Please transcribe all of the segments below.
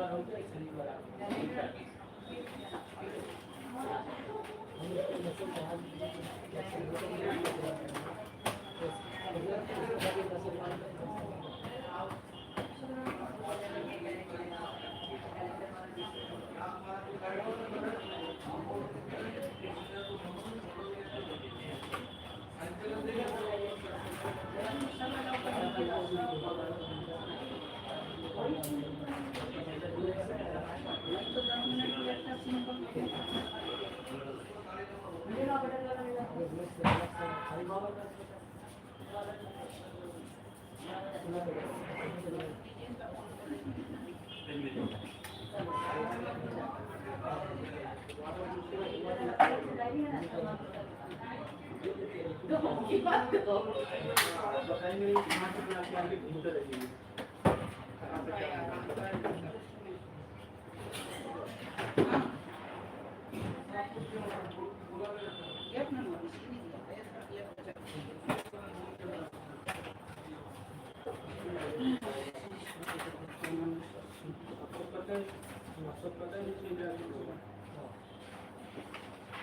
না ঠিক করে ঠিক রেখে লাগিয়েছি নিয়ে এটা দেখবে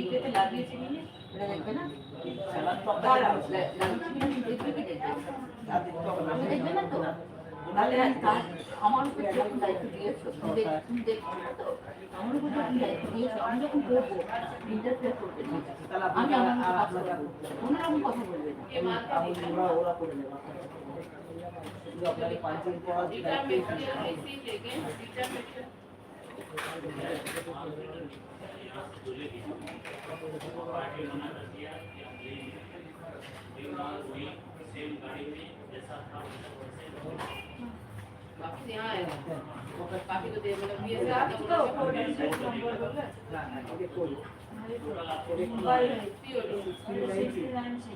লা- লাগিয়েছি নিয়ে দেখবে দেখবে? তুমি দেখবে। না তো? তাহলে আমার উপর যখন দায়িত্ব দিয়েছ তুমি দেখছ না তো? আমার উপর যখন দায়িত্ব দিয়েছ আমি যখন করব ইন্টারফেয়ার করবে না। আমি আমার মতো কাজ করব কোনোরকম কথা বলবে না। ওরা করে নেবে। আপনাকে পাঞ্চিং করার काफ़ी तो देर मतलब ये से आप आता तो कोऑर्डिनेशन नंबर बोल না না এটা করি মোবাইল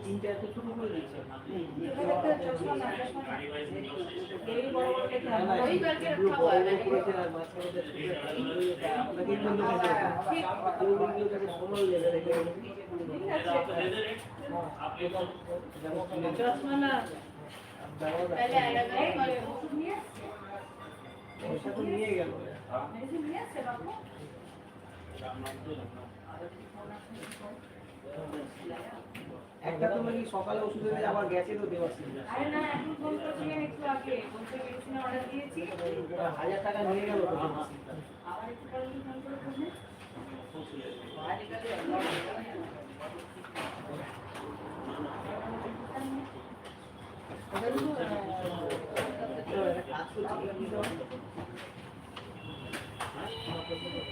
তিনটা এত ছোট করে দিচ্ছে এই বড় বড় লেখা না, না, वही करके এগুলো रखा हुआ বড় है বড় मैंने করেছে আর মাঝখানে যে ছোট ছোট করে দিয়েছে, আপনাকে একটু অন্য কাজে রাখা। ওগুলো কাছে সময় লেগে রেখে গেলে ঠিক আছে যেমন চশমা না দেওয়া যায়। पहले आएगा এই और ওষুধ নিয়ে পয়সা তো নিয়ে গেল মেডিসিন নিয়ে আসছে বাবু একটা তো নাকি সকালে ওষুধ দিয়ে আবার গেছে তো দেওয়া ছিল। আরে না এখন ফোন করছিলেন একটু আগে। বলছে মেডিসিন অর্ডার দিয়েছি। হাজার টাকা নিয়ে গেল তো। আবার একটু পরে ফোন করে বলবেন কাজ করছি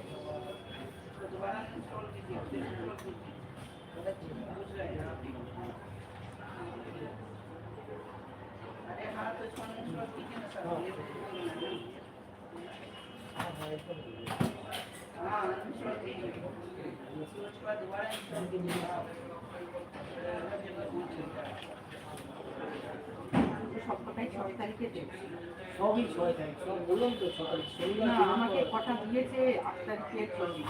সবকটাই ছয় তারিখে দেবে সবই ছয় তারিখ সব বললাম তো ছ তারিখ। শনিবার আমাকে তো- দিয়েছে আট তারিখে চল্লিশ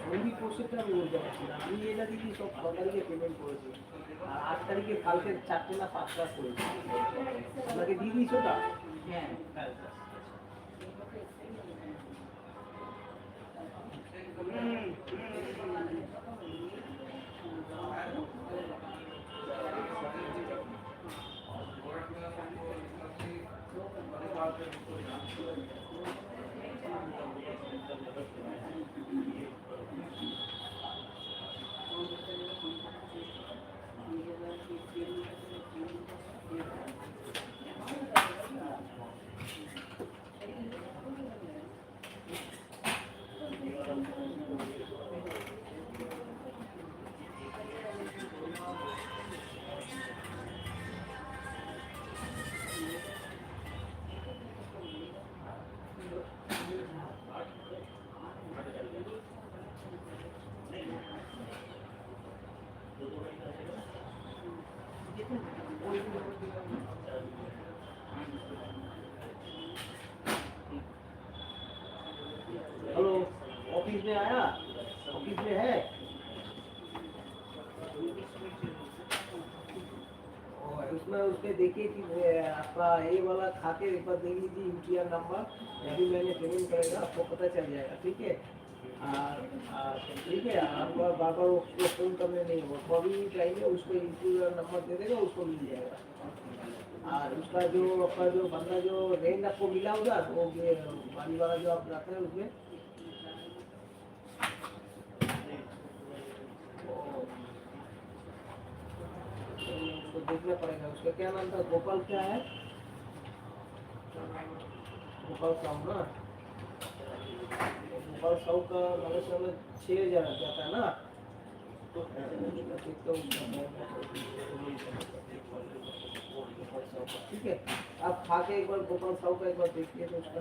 সন্ধি কোর্সেরটা আমি বলতে পারছি না। আমি এটা দিদি সব ছ তারিখে পেমেন্ট করেছি। আর আট তারিখে কালকে চারটে না পাঁচটা করেছি। আপনাকে দিয়ে দিয়েছি ওটা? হ্যাঁ। हेलो ऑफ़िस में आया, ऑफ़िस में है। और उसमें उसने देखी कि आपका ये वाला खाते एक बार देख लीजिए यूटीआर नंबर, अभी मैंने पेमेंट करेगा, आपको पता चल जाएगा, ठीक है? ठीक है आपको बार बार उसको फ़ोन करने नहीं होगा कभी भी चाहिए, उसको यूटीआर नंबर दे देगा, उसको मिल जाएगा। और उसका जो, आपका जो बंदा जो रेंज आपको मिला होगा, वो ये वाली जो आप जाते हैं उसमें देखना पड़ेगा उसका। क्या नाम था? गोपाल क्या है? गोपाल साहू ना? गोपाल साहू का मलेशिया में छः हज़ार जाता है ना? तो ठीक है। आप खा के एक बार गोपाल साहू का एक बार देखिए तो उसका।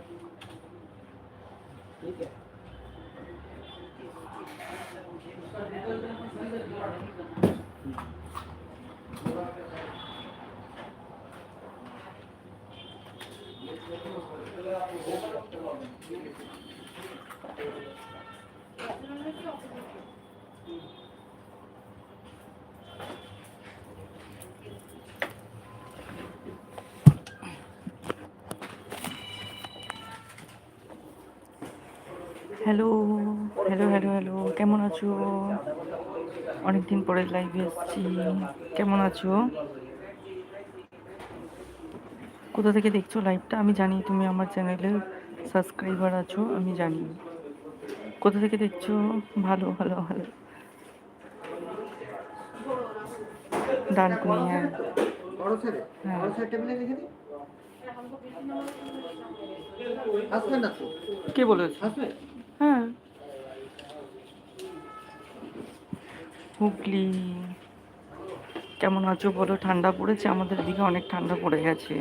ठीक है। হ্যালো হ্যালো হ্যালো হ্যালো কেমন আছো? অনেকদিন পরে লাইভে এসেছি। কেমন আছো? কোথা থেকে দেখছ লাইভটা আমি জানি তুমি আমার চ্যানেলে সাবস্ক্রাইবার আছো আমি জানি। কোথা থেকে দেখছ? ভালো ভালো ভালো। ডানকুনি হ্যাঁ। বড় ছেলে হ্যাঁ। কে বলেছে? হ্যাঁ। হুগলি। কেমন আছো বলো? ঠান্ডা পড়েছে? আমাদের দিকে অনেক ঠান্ডা পড়ে গেছে।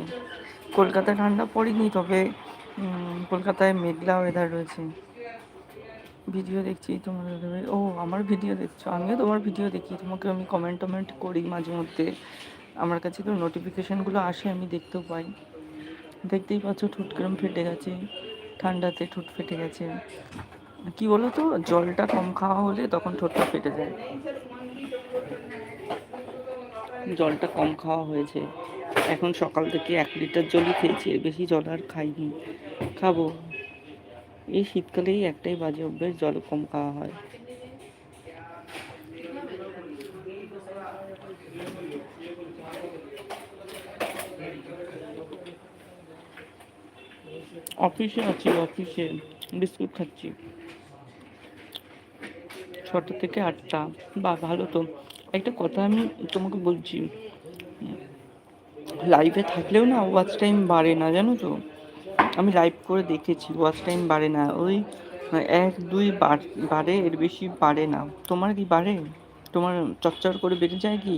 কলকাতায় ঠান্ডা পড়েনি, তবে কলকাতায় মেঘলা ওয়েদার রয়েছে। ভিডিও দেখছি তোমার ও, আমার ভিডিও দেখছ? আমিও তোমার ভিডিও দেখি। তোমাকে আমি কমেন্ট টমেন্ট করি মাঝে মধ্যে। আমার কাছে তো নোটিফিকেশানগুলো আসে, আমি দেখতেও পাই। দেখতেই পাচ্ছ, ঠুট কিরম ফেটে গেছে। ঠান্ডাতে ঠোঁট ফেটে গেছে। কি বলো তো জলটা কম খাওয়া হলে তখন ঠোঁটটা ফেটে যায়। জলটা কম খাওয়া হয়েছে। এখন সকাল থেকে এক লিটার জলই খেয়েছি, এর বেশি জল আর খাইনি। খাব। এই শীতকালেই একটাই বাজে অভ্যেস, জল কম খাওয়া হয়। অফিসে আছি, অফিসে বিস্কুট খাচ্ছি। ছটা থেকে আটটা। বা ভালো তো। একটা কথা আমি তোমাকে বলছি। লাইভে থাকলেও না ওয়াচ টাইম বাড়ে না, জানো তো? আমি লাইভ করে দেখেছি ওয়াচ টাইম বাড়ে না। ওই, এক, দুই বাড়ে, এর বেশি বাড়ে না। তোমার কি বাড়ে? তোমার চচ্চর করে বেড়ে যায় কি?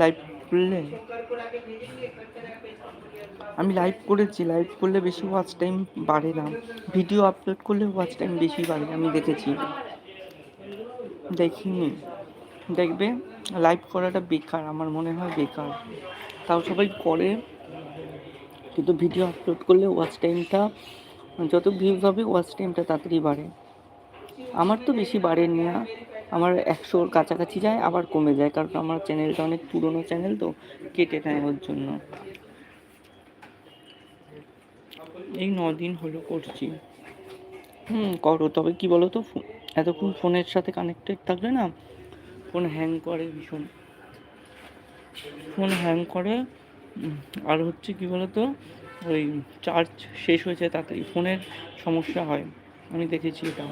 লাইভ করলে? আমি লাইভ করেছি লাইভ করলে বেশি ওয়াচ টাইম বাড়ে না। ভিডিও আপলোড করলে ওয়াচ টাইম বেশি বাড়ে, আমি দেখেছি। দেখিনি। দেখবে লাইভ করাটা বেকার, আমার মনে হয় বেকার। তাও সবাই করে, কিন্তু ভিডিও আপলোড করলে ওয়াচ টাইমটা যত ভিউজ হবে ওয়াচ টাইমটা তাড়াতাড়ি বাড়ে। আমার তো বেশি বাড়েনি না আমার একশোর কাছাকাছি যায়, আবার কমে যায়, কারণ আমার চ্যানেলটা অনেক পুরনো চ্যানেল তো, কেটে নেয় ওর জন্য। এই দিন হলো করছি। হুম, করো, তবে কি বলো তো এতক্ষণ ফোনের সাথে কানেক্টেড থাকলে না ফোন হ্যাং করে ভীষণ। ফোন হ্যাং করে আর হচ্ছে কি বলতো, ওই চার্জ শেষ হয়ে যায় তাড়াতাড়ি ফোনের সমস্যা হয়। আমি দেখেছি এটা।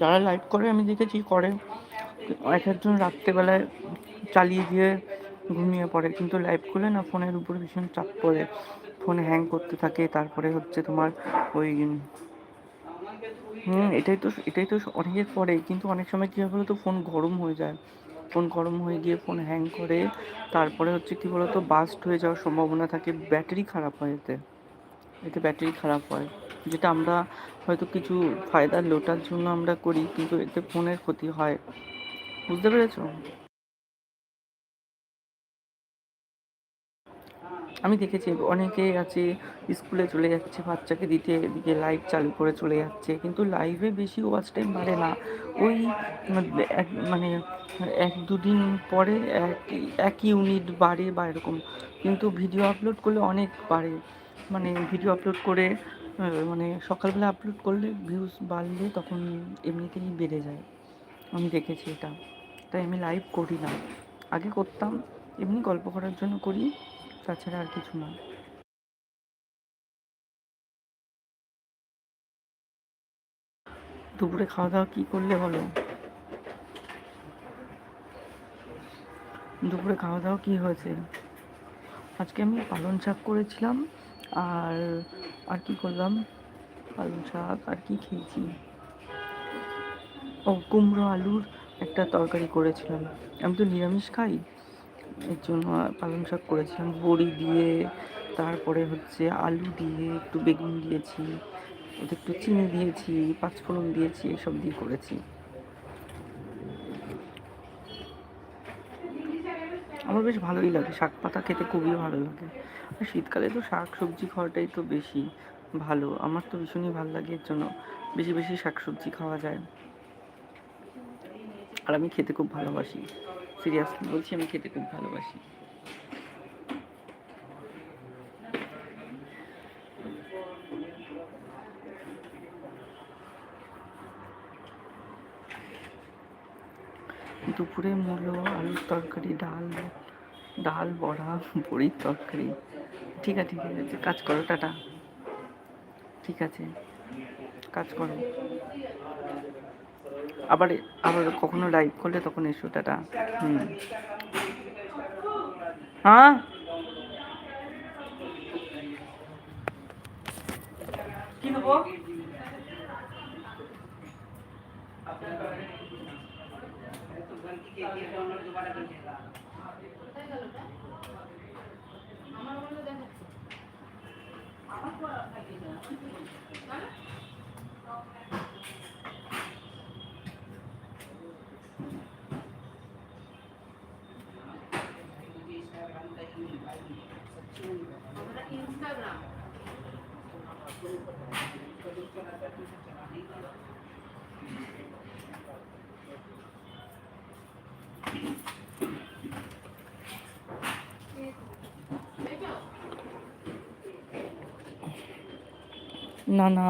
যারা লাইভ করে, আমি দেখেছি, করে। এক একজন রাত্রেবেলায় চালিয়ে দিয়ে ঘুমিয়ে পড়ে, কিন্তু লাইভ করলে না ফোনের উপর ভীষণ চাপ পড়ে। ফোন হ্যাং করতে থাকে, তারপরে হচ্ছে তোমার ওই হুম, এটাই তো এটাই তো অনেকের পরে। কিন্তু অনেক সময় কী হয় বলো তো ফোন গরম হয়ে যায়। ফোন গরম হয়ে গিয়ে ফোন হ্যাং করে, তারপরে হচ্ছে কি বলতো বাস্ট হয়ে যাওয়ার সম্ভাবনা থাকে ব্যাটারি খারাপ হয় এতে। এতে ব্যাটারি খারাপ হয়। যেটা আমরা হয়তো কিছু ফায়দা লোটার জন্য আমরা করি, কিন্তু এতে ফোনের ক্ষতি হয়। বুঝতে পেরেছ? আমি দেখেছি অনেকে আছে, স্কুলে চলে যাচ্ছে, বাচ্চাকে দিতে এদিকে লাইভ চালু করে চলে যাচ্ছে, কিন্তু লাইভে বেশি ওয়াচ টাইম বাড়ে না। ওই এক মানে এক দুদিন পরে এক এক ইউনিট বাড়ে বা এরকম। কিন্তু ভিডিও আপলোড করলে অনেক বাড়ে। মানে ভিডিও আপলোড করে মানে সকালবেলা আপলোড করলে ভিউজ বাড়লে তখন এমনিতেই বেড়ে যায়। আমি দেখেছি এটা। তাই আমি লাইভ করি না। আগে করতাম, এমনি গল্প করার জন্য করি। তাছাড়া আর কিছু না। দুপুরে খাওয়া দাওয়া কী করলে বলো? দুপুরে খাওয়া দাওয়া কী হয়েছে? আজকে আমি পালং শাক করেছিলাম আর আর কি করলাম? পালং শাক আর কি খেয়েছি? ও, কুমড়ো আলুর একটা তরকারি করেছিলাম। আমি তো নিরামিষ খাই। এর জন্য পালং শাক করেছিলাম। বড়ি দিয়ে, তারপরে হচ্ছে আলু দিয়ে, একটু বেগুন দিয়েছি, ওতে একটু চিনি দিয়েছি, পাঁচফোড়ন দিয়েছি, এসব দিয়ে করেছি। আমার বেশ ভালোই লাগে, শাক পাতা খেতে খুবই ভালো লাগে। আর শীতকালে তো শাক সবজি খাওয়াটাই তো বেশি ভালো, আমার তো ভীষণই ভালো লাগে, এর জন্য বেশি বেশি শাক সবজি খাওয়া যায়। আর আমি খেতে খুব ভালোবাসি। সিরিয়াসলি বলছি, আমি খেতে খুব ভালোবাসি। দুপুরে মূলো, আলুর তরকারি, ডাল ডাল, বড়া, বড়ির তরকারি। ঠিক আছে ঠিক আছে, কাজ করো, টাটা। ঠিক আছে, কাজ করো। আবার আবার কখনো লাইভ করলে তখন এসো টাটা হুম। হ্যাঁ? কি দেবো? ইনস্টাগ্রাম না না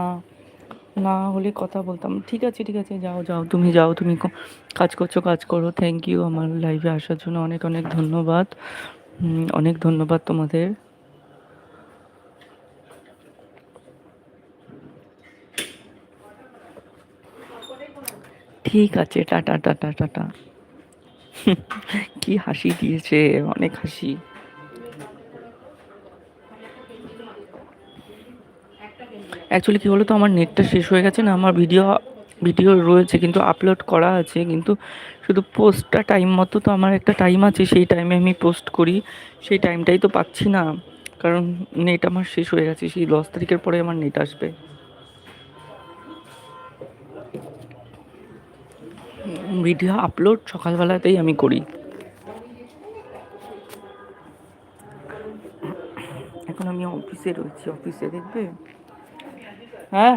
না হলে কথা বলতাম। ঠিক আছে ঠিক আছে, যাও যাও, তুমি যাও, তুমি কাজ করছ, কাজ করো। থ্যাংক ইউ আমার লাইভে আসার জন্য অনেক অনেক ধন্যবাদ। অনেক ধন্যবাদ তোমাদের। ঠিক আছে, টাটা টাটা টাটা। কি হাসি দিয়েছে, অনেক হাসি। অ্যাকচুয়ালি কী বলতো, আমার নেটটা শেষ হয়ে গেছে না, আমার ভিডিও ভিডিও রয়েছে, কিন্তু আপলোড করা আছে, কিন্তু শুধু পোস্টটা টাইম মতো তো আমার একটা টাইম আছে, সেই টাইমে আমি পোস্ট করি, সেই টাইমটাই তো পাচ্ছি না, কারণ নেট আমার শেষ হয়ে গেছে, সেই দশ তারিখের পরে আমার নেট আসবে। ভিডিও আপলোড সকালবেলাতেই আমি করি। এখন আমি অফিসে রয়েছি অফিসে দেখবে? হ্যাঁ?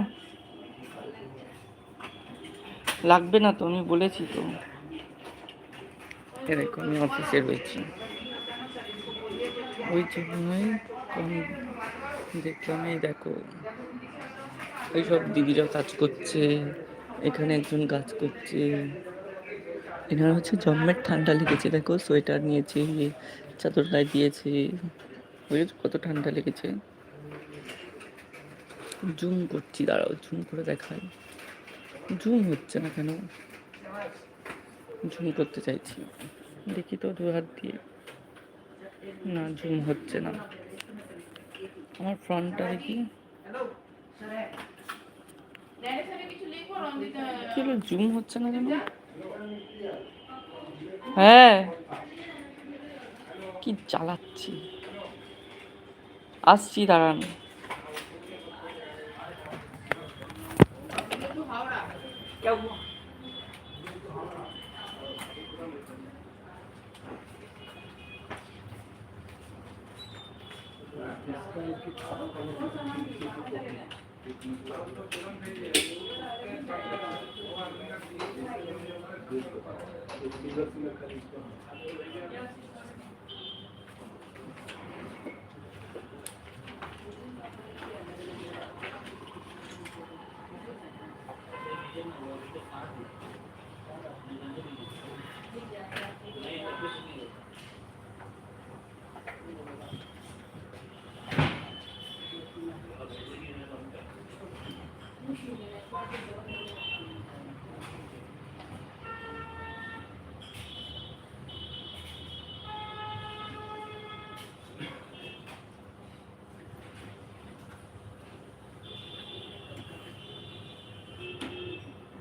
লাগবে না তো, আমি বলেছি তো। দেখো, আমি অফিসে রয়েছি ওই জন্যই দেখলাম এই দেখো। এইসব দিদিরা কাজ করছে, এখানে একজন কাজ করছে। এনার হচ্ছে জন্মের ঠান্ডা লেগেছে, দেখো, সোয়েটার নিয়েছে, চাদর গায়ে দিয়েছে। বুঝেছ কত ঠান্ডা লেগেছে। জুম করছি, দাঁড়াও, জুম করে দেখাই। জুম হচ্ছে না কেন? জুম করতে চাইছি। দেখি তো দু হাত দিয়ে। না, জুম হচ্ছে না। আমার ফ্রন্টটা দেখি। কি হলো, জুম হচ্ছে না কেন? হ্যাঁ। কি চালাচ্ছি। আসছি, দাঁড়ান। trông Thank.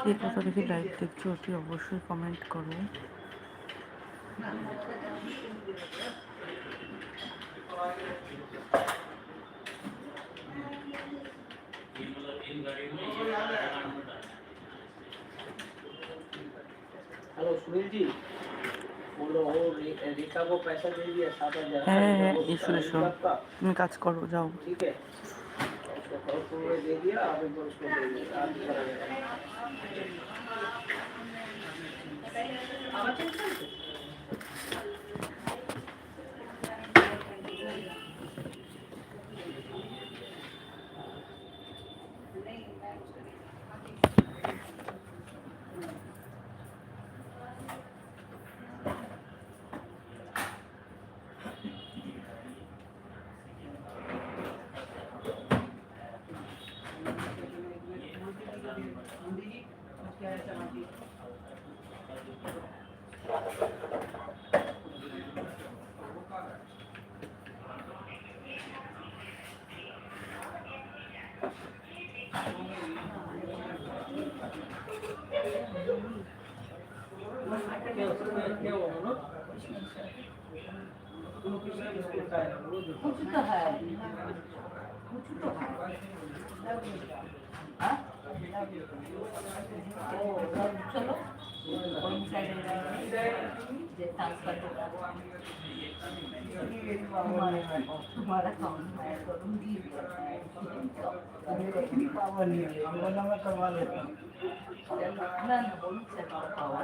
কে কোথা থেকে লাইভ দেখছো অতি অবশ্যই কমেন্ট করো हेलो सुनील जी बोलो वो रे- रेखा को पैसा दे दिया सात हजार হ্যাঁ হ্যাঁ वो এসো सारा এসো बात का, তুমি কাজ করো যাও ठीक है আবেদন कुछ तो है कुछ तो है हाँ? ओ, तब चलो है जे ट्रांसफ़र तुम्हारा तुम्हारा काम मैं करूँगी पावर नहीं है मैं करवा लेता हूँ ना ना बोली चलो. पावर